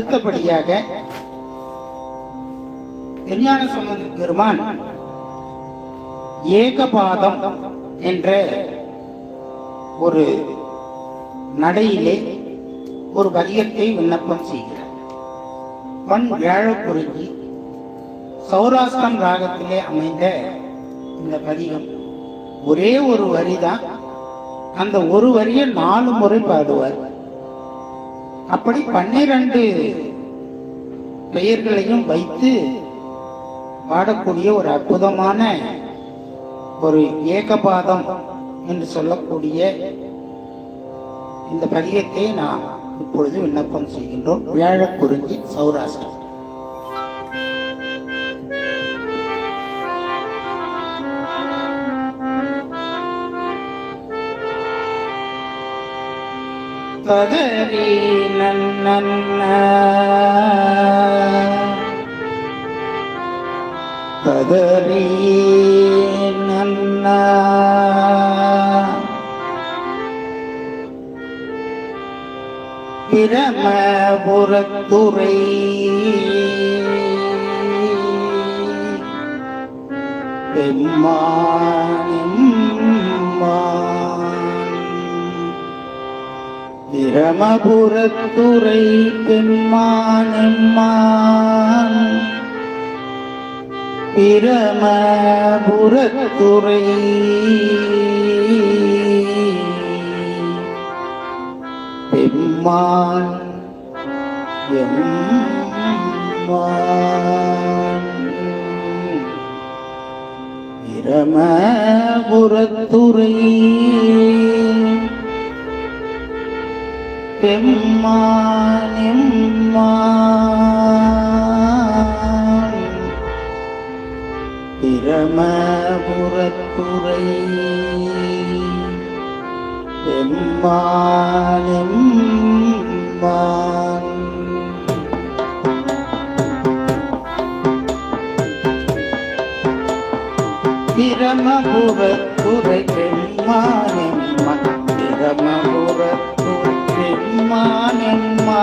அடுத்தபடியாக விஞ்ஞான சம்பந்த பெருமான் ஏகபாதம் என்ற ஒரு நடையிலே ஒரு பதிகத்தை விண்ணப்பம் செய்கிறார். பண் வியாழக்குறிஞ்சி சௌராஷ்டிரம் ராகத்திலே அமைந்த இந்த பதிகம் ஒரே ஒரு வரிதான். அந்த ஒரு வரியை நாலு முறை பாடுவார். அப்படி பன்னிரண்டு பெயர்களையும் வைத்து பாடக்கூடிய ஒரு அற்புதமான ஒரு ஏகபாதம் என்று சொல்லக்கூடிய இந்த பதிகத்தை நாம் இப்பொழுது விண்ணப்பம் செய்கின்றோம். வியாழக்குறிஞ்சி சௌராஷ்டிரம். கதறி நன்ன. கதறி நன்ன. பிரமபுரத்துறை பெம்மானிம்மான் பிரமபுரத்துறை பெம்மானெம்மான் பிரமபுரத்துறை. பெம்மான் பிரமபுரத்துறை. எம்மான்? பிரமபுரத்துறை. பெம்மானெம்மான் பிரமபுரத்துறை பெம்மானெம்மா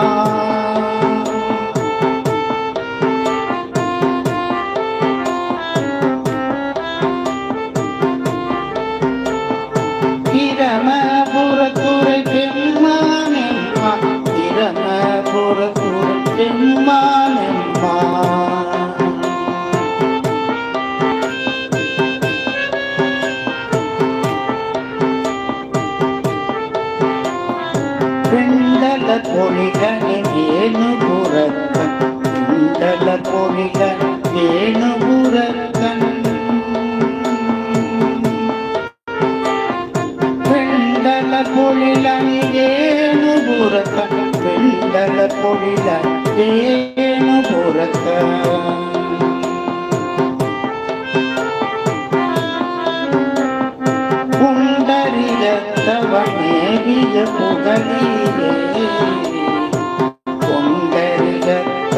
புண்டரிகத்தவனேவிய புகழியே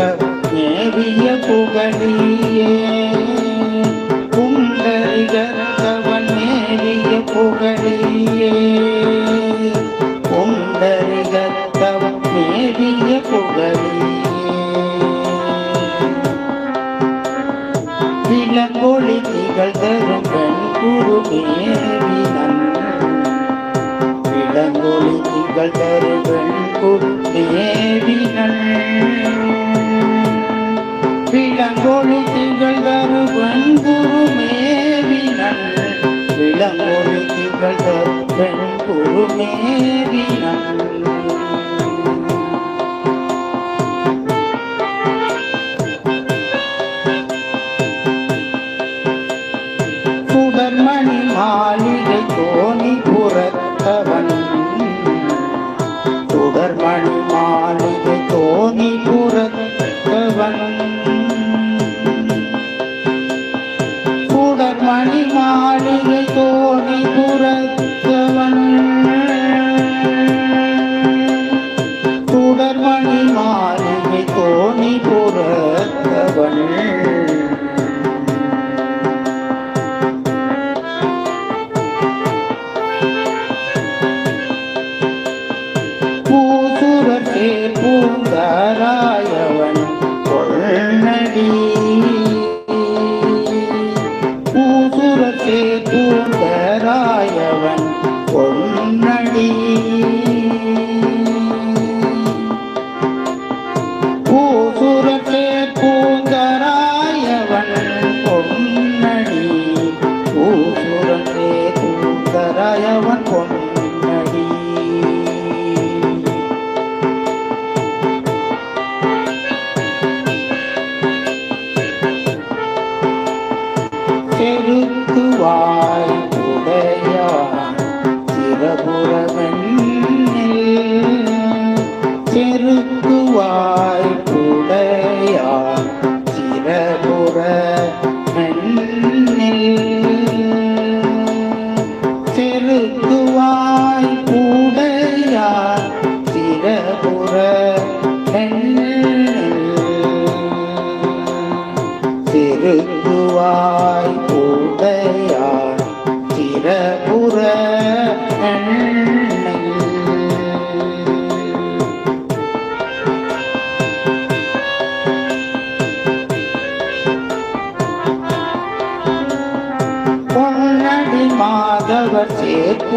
புண்டரிகத்தவனேவிய புகழியே புண்டரிகத்தவனேவிய புகழியே புண்டரிகத்தவனேவிய புகழியே இளங்கொழி திகழ் தரும் பெண் குருமேவினன் இளங்கொழி திகழ் தரும் பெண் குருமேவினன் திகழ்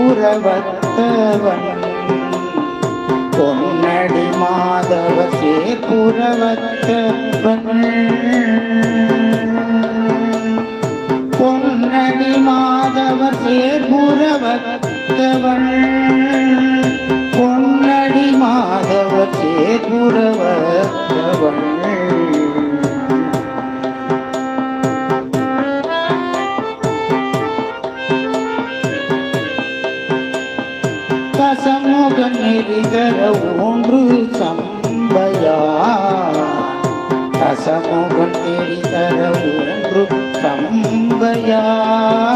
சேர்ப்புறவத்தவன் பொன்னடி மாதவ சேர்ப்புறவத்தவன் பொன்னடி மாதவ சேர்புறவத்தவன் பொன்னடி மாதவர் சேர்புறவத்தவன் सर्वदा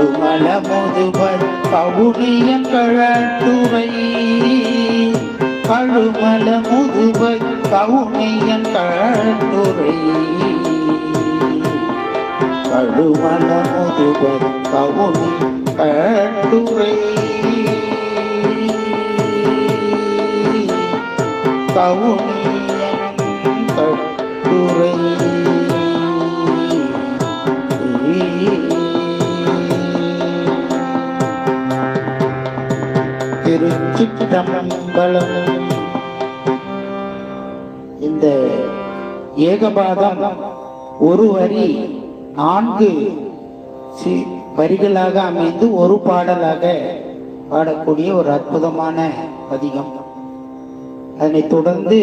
கடுமல முதுபதி பவுனியங்கழட்டுவை கழட்டுரை கழுமல முதுபதி கவுனிய கழட்டுரை கழுமல முதுபதி கவுனி கட்டுரை கவுனியன் கட்டுரை இந்த ஏகபாதம் ஒரு வரி நான்கு சி- வரிகளாக அமைந்து ஒரு பாடலாக பாடக்கூடிய ஒரு அற்புதமான பதிகம். அதனைத் தொடர்ந்து